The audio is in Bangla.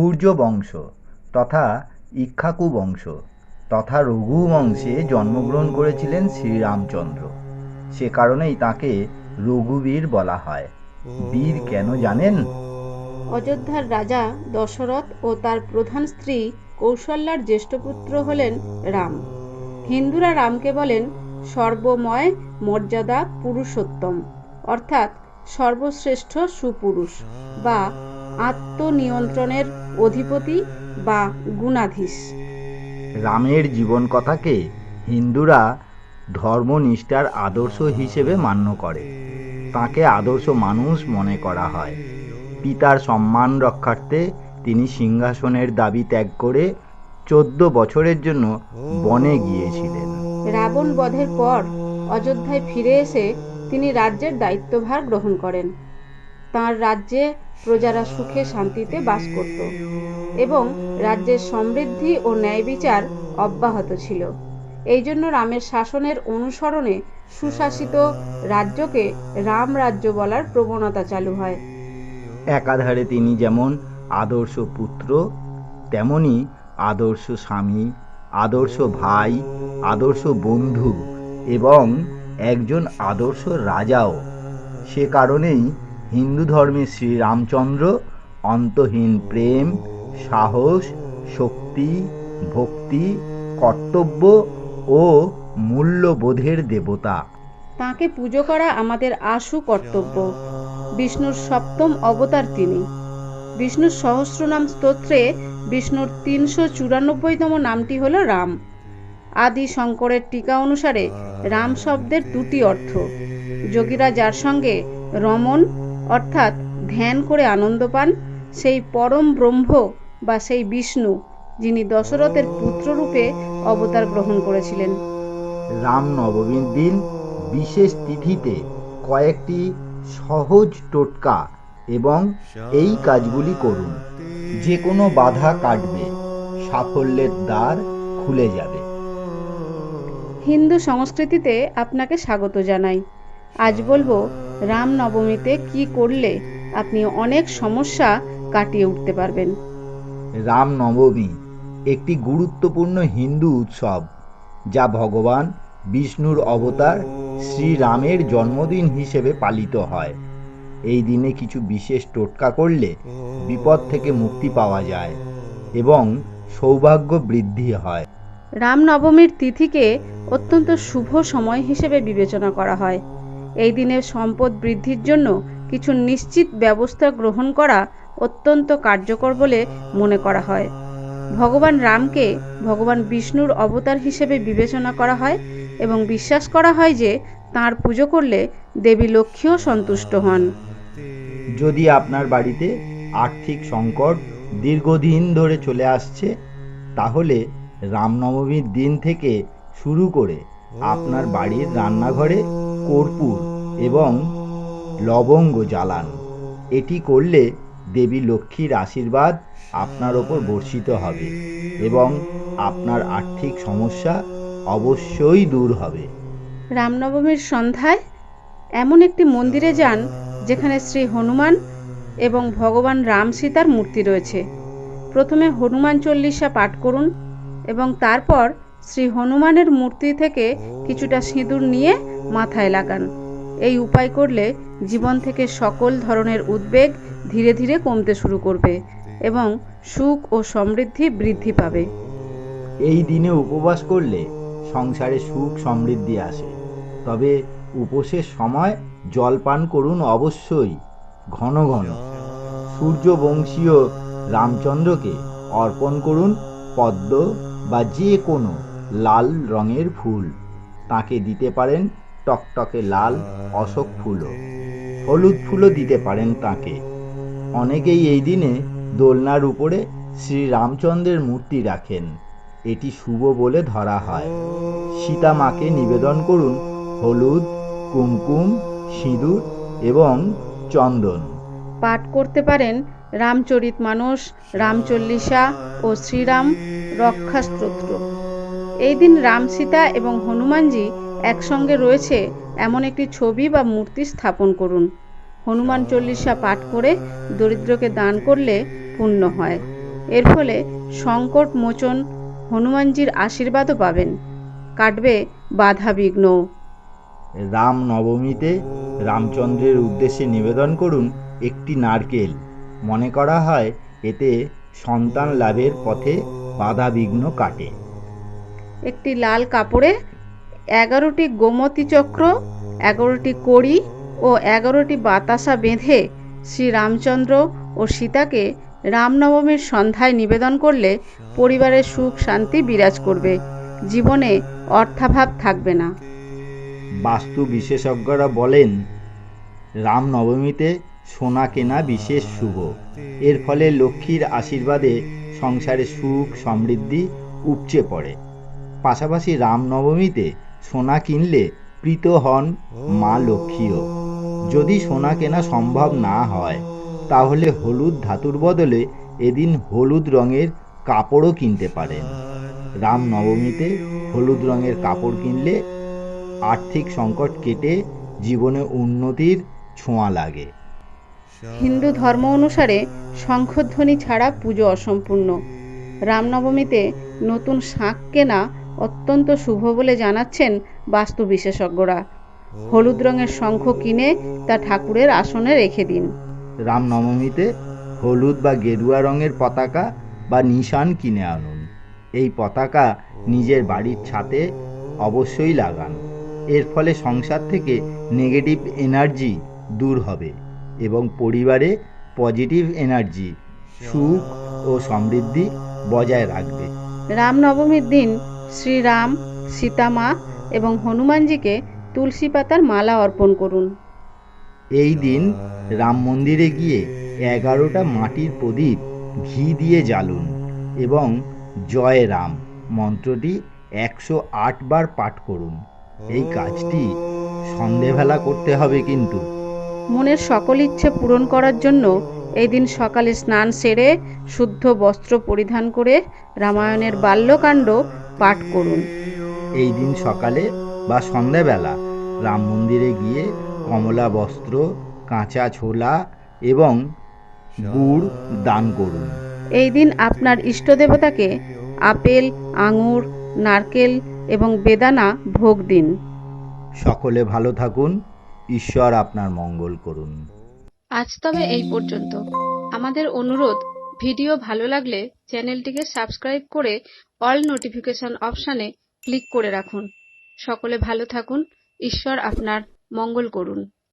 সূর্য বংশ তথা ইক্ষ্বাকু বংশ তথা রঘু বংশে জন্মগ্রহণ করেছিলেন শ্রীরামচন্দ্র। সে কারণেই তাকে রঘুবীর বলা হয়। বীর কেন জানেন? অযোধ্যার রাজা দশরথ ও তার প্রধান স্ত্রী কৌশল্যার জ্যেষ্ঠ পুত্র হলেন রাম। হিন্দুরা রামকে বলেন সর্বময় মর্যাদা পুরুষোত্তম, অর্থাৎ সর্বশ্রেষ্ঠ সুপুরুষ বা আত্মনিয়ন্ত্রণের অধিপতি বা গুণাধীশ। রামের জীবন কথাকে হিন্দুরা ধর্মনিষ্ঠার আদর্শ হিসেবে মান্য করে। তাকে আদর্শ মানুষ মনে করা হয়। পিতার সম্মান রক্ষার্থে তিনি সিংহাসনের দাবি ত্যাগ করে চোদ্দ বছরের জন্য বনে গিয়েছিলেন। রাবণ বধের পর অযোধ্যায় ফিরে এসে তিনি রাজ্যের দায়িত্বভার গ্রহণ করেন। তাঁর রাজ্যে প্রজারা সুখে শান্তিতে বাস করত এবং রাজ্যের সমৃদ্ধি ও ন্যায় বিচার অব্যাহত ছিল। এই জন্য রামের শাসনের অনুসরণে সুশাসিত রাজ্যকে রাম রাজ্য বলার প্রবণতা চালু হয়। একাধারে তিনি যেমন আদর্শ পুত্র, তেমনি আদর্শ স্বামী, আদর্শ ভাই, আদর্শ বন্ধু এবং একজন আদর্শ রাজাও। সে কারণেই হিন্দু ধর্মে শ্রীরামচন্দ্র, অন্তহীন প্রেম, সাহস, শক্তি, ভক্তি, কর্তব্য ও মূল্যবোধের দেবতা। তাঁকে পুজো করা আমাদের আশু কর্তব্য। বিষ্ণুর সপ্তম অবতার তিনি। বিষ্ণুর সহস্রনাম স্তোত্রে বিষ্ণুর তিনশো চুরানব্বইতম নামটি হল রাম। আদি শঙ্করের টিকা অনুসারে রাম শব্দের দুটি অর্থ। যোগীরা যার সঙ্গে রমন অর্থাৎ ধ্যান করে আনন্দ পান সেই পরম ব্রহ্ম বা সেই বিষ্ণু যিনি দশরথের পুত্ররূপে অবতার গ্রহণ করেছিলেন। রাম নবমীর দিন বিশেষ তিথিতে কয়েকটি সহজ টোটকা এবং এই কাজগুলি করুন। যে কোনো বাধা কাটবে সাফল্যের দ্বার খুলে যাবে। হিন্দু সংস্কৃতিতে আপনাকে স্বাগত জানাই। আজ বলব রাম নবমীতে কি করলে আপনি অনেক সমস্যা কাটিয়ে উঠতে পারবেন? রামনবমী একটি গুরুত্বপূর্ণ হিন্দু উৎসব যা ভগবান বিষ্ণুর অবতার শ্রীরামের জন্মদিন হিসেবে পালিত হয়। এই দিনে কিছু বিশেষ টোটকা করলে বিপদ থেকে মুক্তি পাওয়া যায় এবং সৌভাগ্য বৃদ্ধি হয়। রামনবমীর তিথিকে অত্যন্ত শুভ সময় হিসেবে বিবেচনা করা হয়। এই দিনে সম্পদ বৃদ্ধির জন্য কিছু নিশ্চিত ব্যবস্থা গ্রহণ করা অত্যন্ত কার্যকর বলে মনে করা হয়। ভগবান রামকে ভগবান বিষ্ণুর অবতার হিসেবে বিবেচনা করা হয় এবং বিশ্বাস করা হয় যে তাঁর পুজো করলে দেবী লক্ষ্মীও সন্তুষ্ট হন। যদি আপনার বাড়িতে আর্থিক সংকট দীর্ঘদিন ধরে চলে আসছে, তাহলে রামনবমীর দিন থেকে শুরু করে আপনার বাড়ির রান্নাঘরে কর্পূর এবং লবঙ্গ জ্বালান। এটি করলে দেবী লক্ষ্মীর আশীর্বাদ আপনার ওপর বর্ষিত হবে এবং আপনার আর্থিক সমস্যা অবশ্যই দূর হবে। রামনবমীর সন্ধ্যায় এমন একটি মন্দিরে যান যেখানে শ্রী হনুমান এবং ভগবান রাম সীতার মূর্তি রয়েছে। প্রথমে হনুমান চল্লিশা পাঠ করুন এবং তারপর শ্রী হনুমানের মূর্তি থেকে কিছুটা সিঁদুর নিয়ে মাথায় লাগান। এই উপায় করলে জীবন থেকে সকল ধরনের উদ্বেগ ধীরে ধীরে কমতে শুরু করবে এবং সুখ ও সমৃদ্ধি বৃদ্ধি পাবে। এই দিনে উপবাস করলে সংসারে সুখ সমৃদ্ধি আসে। তবে উপোসের সময় জল পান করুন অবশ্যই, ঘন ঘন। সূর্যবংশীয় রামচন্দ্রকে অর্পণ করুন পদ্ম বা যে কোনো লাল রঙের ফুল। তাকে দিতে পারেন টকটকে লাল, অশোক ফুলও। হলুদ ফুলও দিতে পারেন তাকে। অনেকেই এই দিনে দোলনার উপরে শ্রী রামচন্দ্রের মূর্তি রাখেন। এটি শুভ বলে ধরা হয়। সীতা মাকে নিবেদন করুন হলুদ, কুমকুম, সিঁদুর এবং চন্দন। পাঠ করতে পারেন রামচরিত মানস, রামচল্লিশা ও শ্রীরাম রক্ষা স্তোত্র এই দিন রাম সীতা এবং হনুমানজি একসঙ্গে রয়েছে এমন একটি ছবি বা মূর্তি স্থাপন করুন। হনুমান চল্লিশা পাঠ করে দরিদ্রকে দান করলে পুণ্য হয়। এর ফলে সংকট মোচন হনুমানজির আশীর্বাদও পাবেন। কাটবে বাধা বিঘ্ন। রাম নবমীতে রামচন্দ্রের উদ্দেশ্যে নিবেদন করুন একটি নারকেল। মনে করা হয় এতে সন্তান লাভের পথে বাধা বিঘ্ন কাটে। একটি লাল কাপড়ে এগারোটি গোমতী চক্র, এগারোটি কড়ি ও এগারোটি বাতাসা বেঁধে শ্রীরামচন্দ্র ও সীতাকে রামনবমীর সন্ধ্যায় নিবেদন করলে পরিবারের সুখ, শান্তি বিরাজ করবে। জীবনে অর্থাভাব থাকবে না। বাস্তু বিশেষজ্ঞরা বলেন, রামনবমীতে সোনা কেনা বিশেষ শুভ। এর ফলে লক্ষ্মীর আশীর্বাদে সংসারে সুখ, সমৃদ্ধি উপচে পড়ে। পাশাপাশি রামনবমীতে সোনা কিনলে প্রীত হন মা লক্ষ্মীও। যদি সোনা কেনা সম্ভব না হয়, তাহলে হলুদ ধাতুর বদলে এদিন হলুদ রঙের কাপড়ও কিনতে পারেন। রামনবমীতে হলুদ রঙের কাপড় কিনলে আর্থিক সংকট কেটে জীবনে উন্নতির ছোঁয়া লাগে। হিন্দু ধর্ম অনুসারে শঙ্খধ্বনি ছাড়া পুজো অসম্পূর্ণ। রামনবমীতে নতুন শাঁখ কেনা অত্যন্ত শুভ বলে জানাচ্ছেন বাস্তু বিশেষজ্ঞরা। হলুদ রঙের শঙ্খ কিনে তা ঠাকুরের আসনে রেখে দিন। রামনবমীতে হলুদ বা গেরুয়া রঙের পতাকা বা নিশান কিনে আনুন। এই পতাকা নিজের বাড়ির ছাদে অবশ্যই লাগান। এর ফলে সংসার থেকে নেগেটিভ এনার্জি দূর হবে এবং পরিবারে পজিটিভ এনার্জি সুখ ও সমৃদ্ধি বজায় রাখবে। রামনবমীর দিন শ্রীরাম সীতামা এবং হনুমানজিকে তুলসী পাতার মালা অর্পণ করুন। এই দিন রাম মন্দিরে গিয়ে এগারোটা মাটির প্রদীপ ঘি দিয়ে জ্বালুন এবং জয় রাম মন্ত্রটি একশো আট বার পাঠ করুন। এই কাজটি সন্ধেবেলা করতে হবে কিন্তু। মনের সকল ইচ্ছে পূরণ করার জন্য এই দিন সকালে স্নান সেরে শুদ্ধ বস্ত্র পরিধান করে রামায়ণের বাল্যকাণ্ড পাঠ করুন। এই দিন সকালে বা সন্ধেবেলা রাম মন্দিরে গিয়ে কমলা বস্ত্র কাঁচা ছোলা এবং গুড় দান করুন। এই দিন আপনার ইষ্ট দেবতাকে আপেল আঙুর নারকেল এবং বেদানা ভোগ দিন। সকলে ভালো থাকুন ঈশ্বর আপনার মঙ্গল করুন। আজ তবে এই পর্যন্ত। আমাদের অনুরোধ ভিডিও ভালো লাগলে চ্যানেলটিকে সাবস্ক্রাইব করে অল নোটিফিকেশন অপশানে ক্লিক করে রাখুন। সকলে ভালো থাকুন। ঈশ্বর আপনার মঙ্গল করুন।